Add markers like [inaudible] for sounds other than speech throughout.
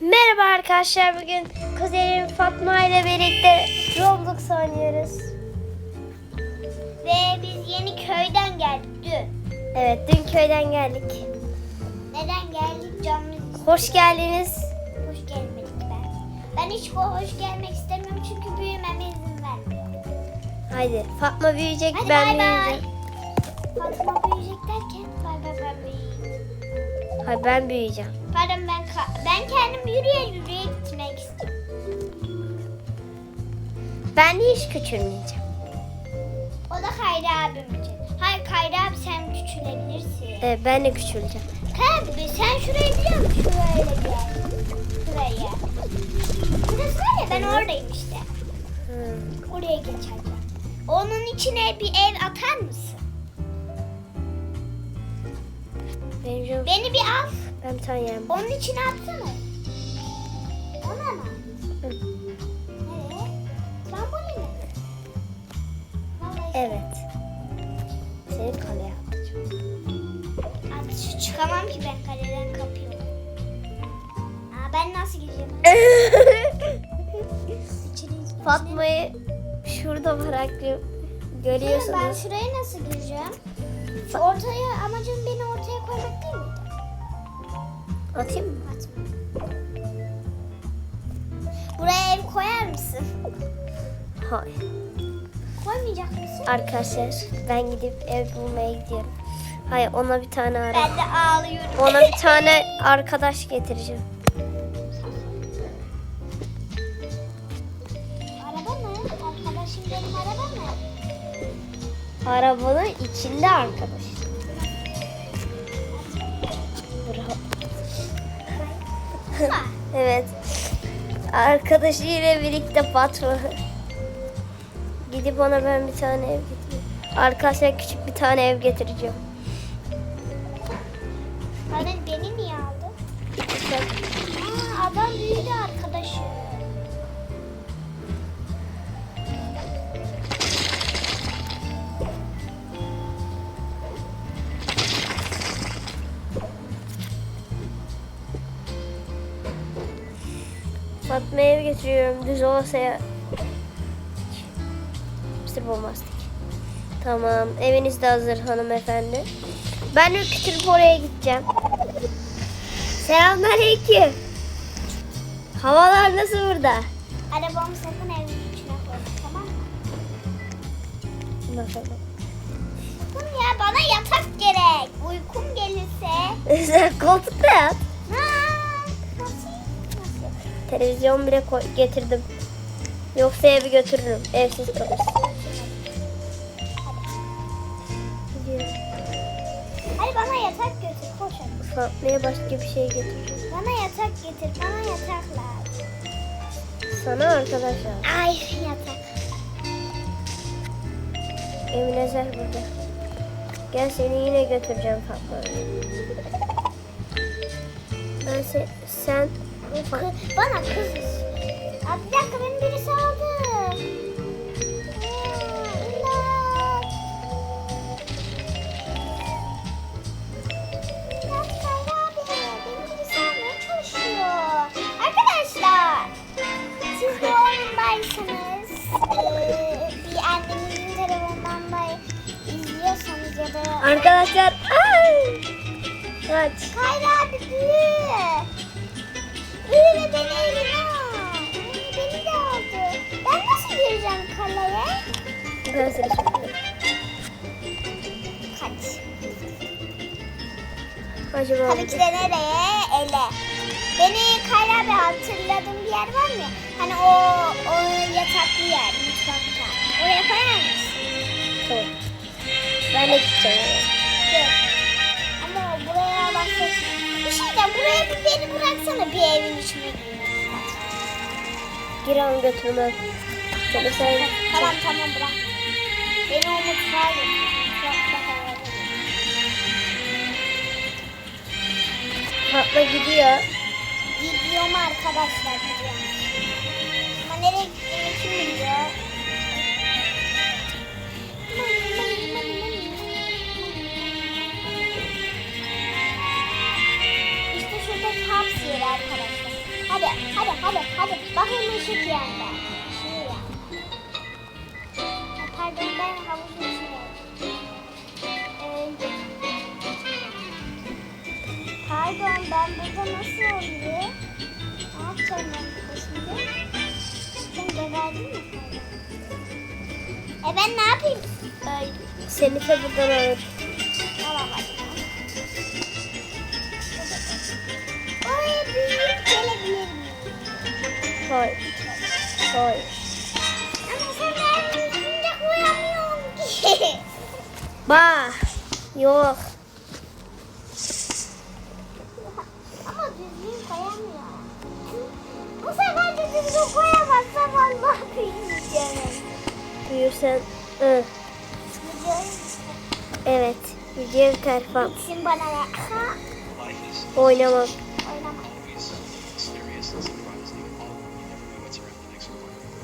Merhaba arkadaşlar bugün kuzenim Fatma ile birlikte Roblox oynuyoruz. Ve biz yeni köyden geldik dün. Evet dün köyden geldik. Neden geldik canımız Hoş geldiniz. hoş gelmedik ben. Ben hiç ho- hoş gelmek istemiyorum çünkü büyümeme izin vermiyor. Haydi Fatma büyüyecek Hadi ben bay bay. büyüyeceğim. Fatma büyüyecek derken Hayır ben büyüyeceğim. Pardon ben ben kendim yürüye yürüye gitmek istiyorum. Ben de hiç küçülmeyeceğim. O da Kayra abim için. Hayır Kayra abi sen küçülebilirsin. Evet ben de küçüleceğim. Kayra abi sen şurayı biliyor musun? Şuraya gel. Şuraya. Burası var ya ben oradayım işte. Hmm. Oraya geçeceğim. Onun içine bir ev atar mısın? Benim canım, Beni bir al. ben bir tane yerim. Onun içine atsana. Ona mı? Hı. Nereye? Tramboline mi? Vallahi Evet. Seni kaleye atacağım. At, şu çıkamam ki ben kaleden kapıyorum. Aa, ben nasıl gireceğim? [laughs] İçeri- Fatma'yı şurada bıraktım. Ben Görüyorsunuz. şuraya nasıl gireceğim? Ortaya amacım beni ortaya koymak değil miydi? Atayım mı? Atma. Buraya ev koyar mısın? Hayır. Koymayacak mısın? Arkadaşlar ben gidip ev bulmaya gidiyorum. Hayır ona bir tane ara. Ben de ağlıyorum. Ona bir [laughs] tane arkadaş getireceğim. Arabanın içinde arkadaş. Bravo. Ha. Evet. Arkadaşıyla birlikte patron. Gidip ona ben bir tane ev getireyim. Arkadaşlar küçük bir tane ev getireceğim. Bana beni niye aldı? Aa, adam büyüdü arkadaşı. Ev getiriyorum. Düz olsa ya. Mısır bombastik. Tamam. Eviniz de hazır hanımefendi. Ben de küçülüp oraya gideceğim. Selamünaleyküm. Havalar nasıl burada? Arabamı sakın evin içine koy. Tamam mı? Bakalım. Sakın ya bana yatak gerek. Uykum gelirse. Sen [laughs] koltukta yat. Televizyon bile getirdim. Yoksa evi götürürüm. Evsiz kalırsın. Hadi bana yatak götür. Koş hadi. Fatma'ya başka bir şey götüreceğim. Bana yatak getir. Bana yatak lazım. Sana arkadaşlar. Ay yatak. Emine Zer burada. Gel seni yine götüreceğim Fatma. Ben se sen Kı- Bana kız. Aa, bir dakika beni birisi aldı. Aa, imdat. İmdat Kayra abi. Beni birisi almaya çalışıyor. Arkadaşlar. Siz bu oyundaysanız eee, bir annenizin da izliyorsanız ya da arkadaşlar ay! Kaç. Kayra abi büyü. Beni de aldı. Ben nasıl gireceğim kaleye? Ben seni söylüyorum. Kaç. Acaba Tabii ki de nereye? Ele. Beni Kayra abi hatırladığım bir yer var mı? Hani o, o yataklı yer mutfakta. Oraya koyar mısın? Tamam. Ben de gideceğim. Yok. Diyeceğim. Buraya bir beni bıraksana bir evin içine girmek. Gir an götürmem. Seni sen Tamam tamam bırak. Beni o mutfağa. Fatma gidiyor. Gidiyorum arkadaşlar gidiyorum. Ama nereye gittiğimi kim biliyor? Arkadaşlar. Hadi hadi hadi hadi. Bakın ışık yandı. Şuraya. Ha, Pardon ben havuzun içine. Ee, pardon ben burada nasıl oluyor? Ne yapacağım ben burada şimdi? Sen geberdin mi? E ben ne yapayım? Öyle. Seni de buradan Hayır. Hayır. Ama sen koyamıyorsun ki. Yok. Ama düzgün koyamıyor. Bu sefer de düzgün koyamazsam Allah büyüyeceğim. Büyürsen. Hı. Evet. Video falan. Gitsin bana ya. Ha,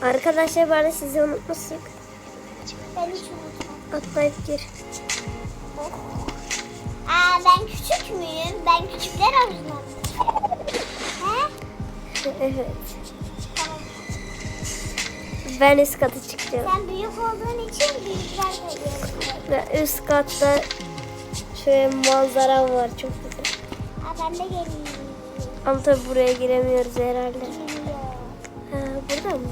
Arkadaşlar bana sizi unutmuştuk. Ben hiç unutmam. Atlayıp gir. Aa ben küçük müyüm? Ben küçükler mı? He? evet. Tamam. Ben üst kata çıkacağım. Sen büyük olduğun için büyükler geliyor. Ve üst katta şöyle manzaram var çok güzel. Aa ben de geleyim. Ama tabii buraya giremiyoruz herhalde. Geliyor. Ha, burada mı?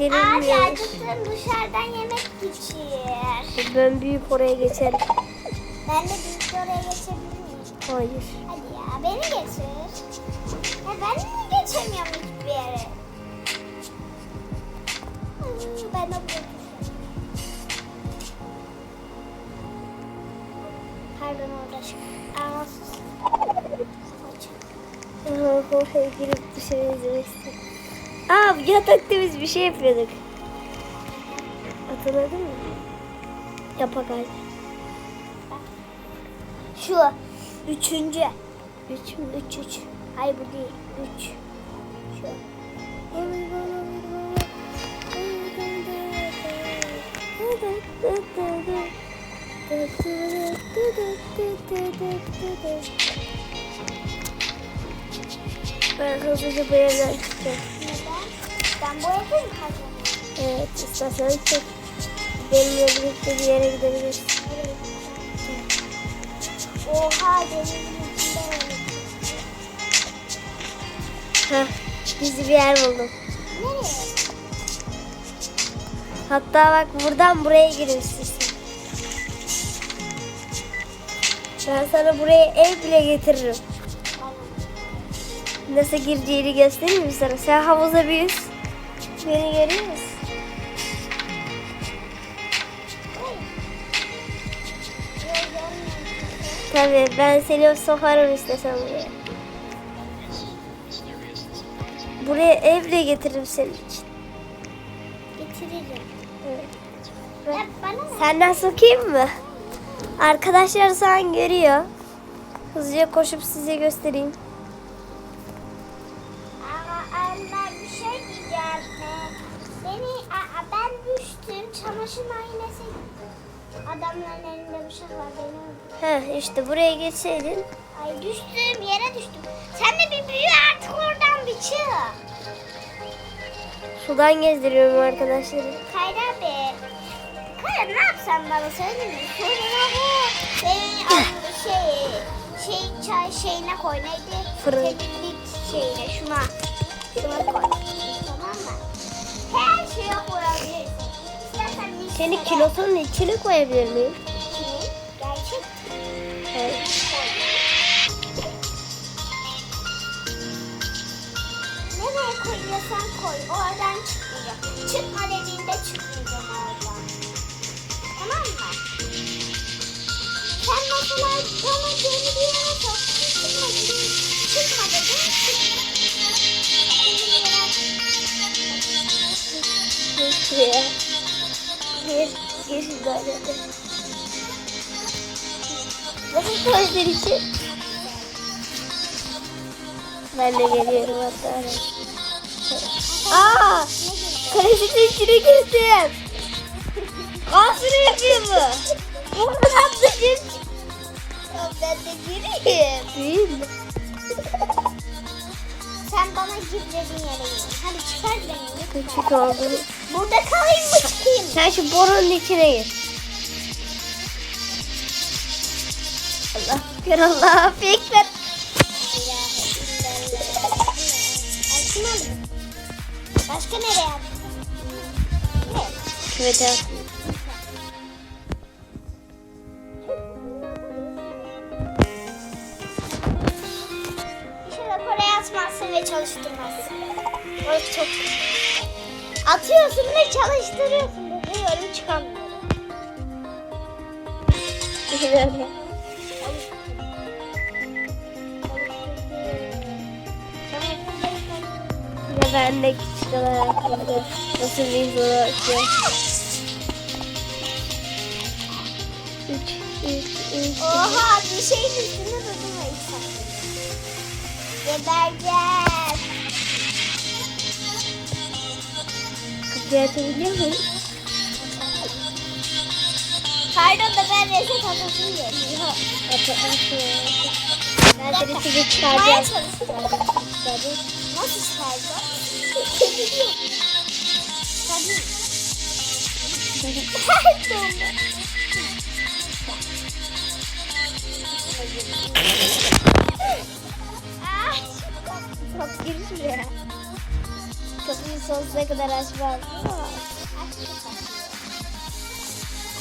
Evet. Abi acıktım dışarıdan yemek geçir. Ben büyük oraya geçerim. Ben de büyük oraya geçebilir miyim? Hayır. Hadi ya beni getir. Ya ben mi geçemiyorum hiçbir yere? Ben de buraya. Pardon orada şu. Aa sus. Aha, Oraya girip dışarı izlemek istedim. Aa yatakta biz bir şey yapıyorduk. Hatırladın mı? Yapak hadi. Şu. Üçüncü. Üç mü? Üç üç. Hayır bu değil. Üç. Şu. Ben hızlıca bu evden çıkacağım. Ben bu evde mi kazanıyorum? Evet istersen çık. Benimle birlikte bir yere gidebiliriz. Oha denizin içinde. Heh, gizli bir yer buldum. Nereye? Hatta bak buradan buraya istersen. Ben sana buraya ev bile getiririm. Nasıl gireceğini göstereyim mi sana? Sen havuza bir yüz. Beni görüyor musun? Tabii ben seni sokarım istesem buraya. Buraya ev bile getiririm senin için. Getiririm. Evet. Ne? Senden sokayım mı? Arkadaşlar an görüyor. Hızlıca koşup size göstereyim. Çamaşır makinesi. Adamların elinde bıçak var beni öldürdü. Heh işte buraya geçseydin. Ay düştüm yere düştüm. Sen de bir büyü artık oradan bir çık. Sudan gezdiriyorum arkadaşları. Kayra abi. Kayra ne yapsam bana söyle mi? Bu. Senin adını şey, şey çay şeyine koy neydi? Fırın. Temizlik şeyine şuna. Şuna koy. Tamam mı? Her şeye koyabilirsin. Seni kilosunun içine koyabilir miyim? Gerçek. Evet. Nereye koyuyorsan koy. Oradan çıkmayacağım. Çıkma dediğinde çıkmayacağım oradan. Tamam mı? Sen mesela bana beni bir yere sok. Çıkma dedin. Çıkma dedin. Çıkma. Şuraya. Bir, dairede. Nasıl koydun için? Ben de geliyorum hatta. Aa! Kalesin içine girdim. Kasını yapıyor bu. Bu kadar dışarı Ya ben de gireyim. Değil mi? Gireceğim yere girin. Hadi çıkar beni. Küçük oldum. Burada kalayım mı çıkayım? Sen şu borunun içine gir. Allah ekber Allah mı? Başka nereye attın? Evet evet. İnşallah atmazsın ve çalıştırmazsın. Orası çok Atıyorsun ve çalıştırıyorsun. Biliyorum çıkamıyorum. Böyle. Ve ben de küçük olarak nasıl bir üç, üç. Oha bir şeyin üstünde Gebereceğiz. Kapıyı atabiliyor muyum? Pardon da ben geliyor. Atı, atı. Ben seni sizi çıkaracağım. Nasıl çıkaracağım? Tabii. Pardon. Sonsuza kadar açmaz.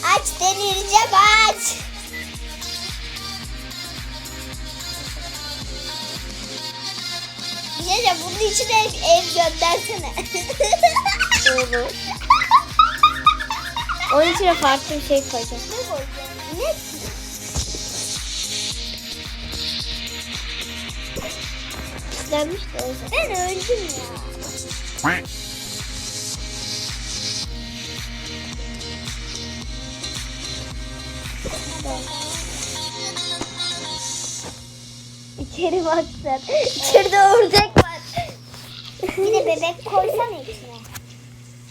Aç delireceğim aç. Bir şey diyeceğim, bunun içine ev, ev göndersene. Olur. Onun içine farklı bir şey koyacağım. ne koyacağım? Ne ki? İstenmiş de o yüzden. Ben öldüm ya. İçeri bak sen. İçeride ördek var. Bir de bebek koysana içine.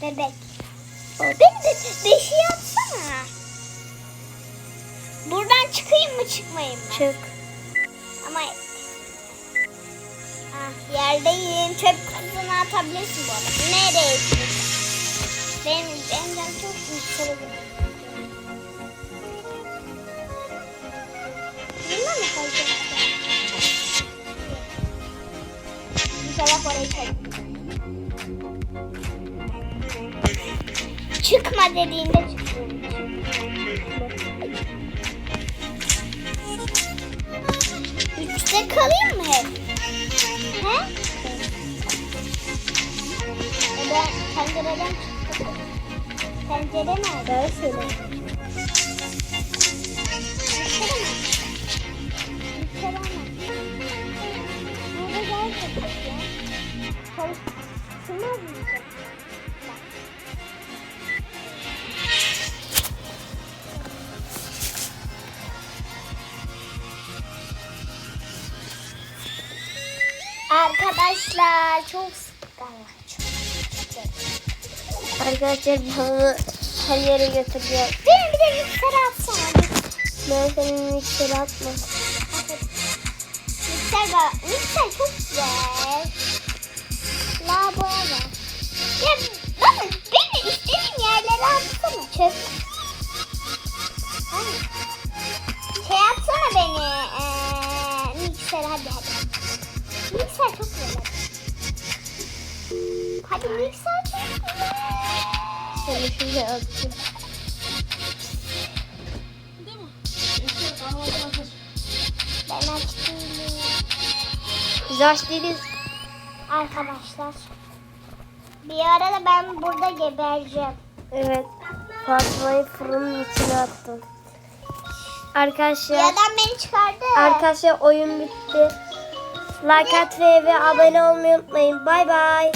Bebek. Beni de beşi yapsana. Buradan çıkayım mı çıkmayayım mı? Çık. Ama ah, yerdeyim. Çöp kutusuna atabilirsin bu arada. Nereye? Benim, benim canım çok yüksek. Çıkma dediğinde çıkıyorum. Üçte kalayım mı hep? He? Ben pencereden çıktım. Pencere nerede? Ben söyle. Arkadaşlar çok sıkıntı. Arkadaşlar bana her yere götürüyor. Bir de mikser atsana. Ben senin mikseri atma. Mikser, var. mikser çok güzel. Lavaboya var. Ya bana beni istediğim yerlere atsana. Çöp. Şey atsana beni. Ee, mikser hadi hadi. Mikser çok güzel. Hadi mikser güzel. Seni şuraya atayım. Ben açtım. Biz aç değiliz. Arkadaşlar. Bir arada ben burada gebereceğim. Evet. Fatma'yı fırının içine attım. Arkadaşlar. Bir adam beni çıkardı. Arkadaşlar oyun bitti. Like atmayı ve abone olmayı unutmayın. Bay bay.